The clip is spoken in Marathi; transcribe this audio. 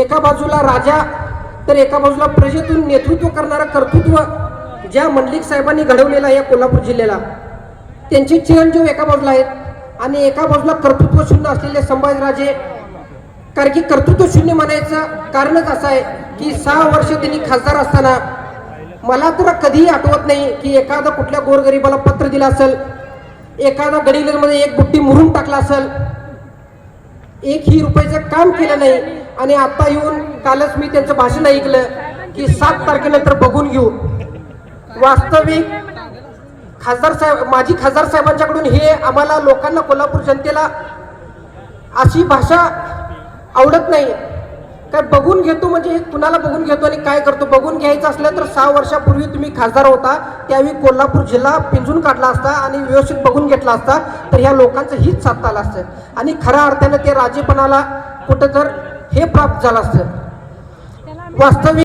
एका बाजूला राजा तर एका बाजूला प्रजेतून नेतृत्व करणारं कर्तृत्व ज्या मंडलिक साहेबांनी घडवलेलं आहे या कोल्हापूर जिल्ह्याला. त्यांचे चिरंजीव एका बाजूला आहेत आणि एका बाजूला कर्तृत्व शून्य असलेले संभाजीराजे. कारण की कर्तृत्व शून्य म्हणायचं कारणच असं आहे की सहा वर्ष त्यांनी खासदार असताना मला तर कधीही आठवत नाही की एखादं कुठल्या गोरगरिबाला पत्र दिलं असेल एखादा गडीलमध्ये एक बुट्टी मुरून टाकला असेल. एकही रुपयाचं काम केलं नाही. आणि आता येऊन कालच मी त्यांचं भाषण ऐकलं की सात तारखेनंतर बघून घेऊ. वास्तविक खासदार साहेब माजी खासदार साहेबांच्याकडून हे आम्हाला लोकांना कोल्हापूर जनतेला अशी भाषा आवडत नाही. काय बघून घेतो म्हणजे हे कुणाला बघून घेतो आणि काय करतो? बघून घ्यायचं असलं तर सहा वर्षापूर्वी तुम्ही खासदार होता त्यावेळी कोल्हापूर जिल्हा पिंजून काढला असता आणि व्यवस्थित बघून घेतला असता तर ह्या लोकांचं हित साधता आलं असतं. आणि खऱ्या अर्थानं ते राजेपणाला कुठं तर हे प्राप्त झालं असतं वास्तविक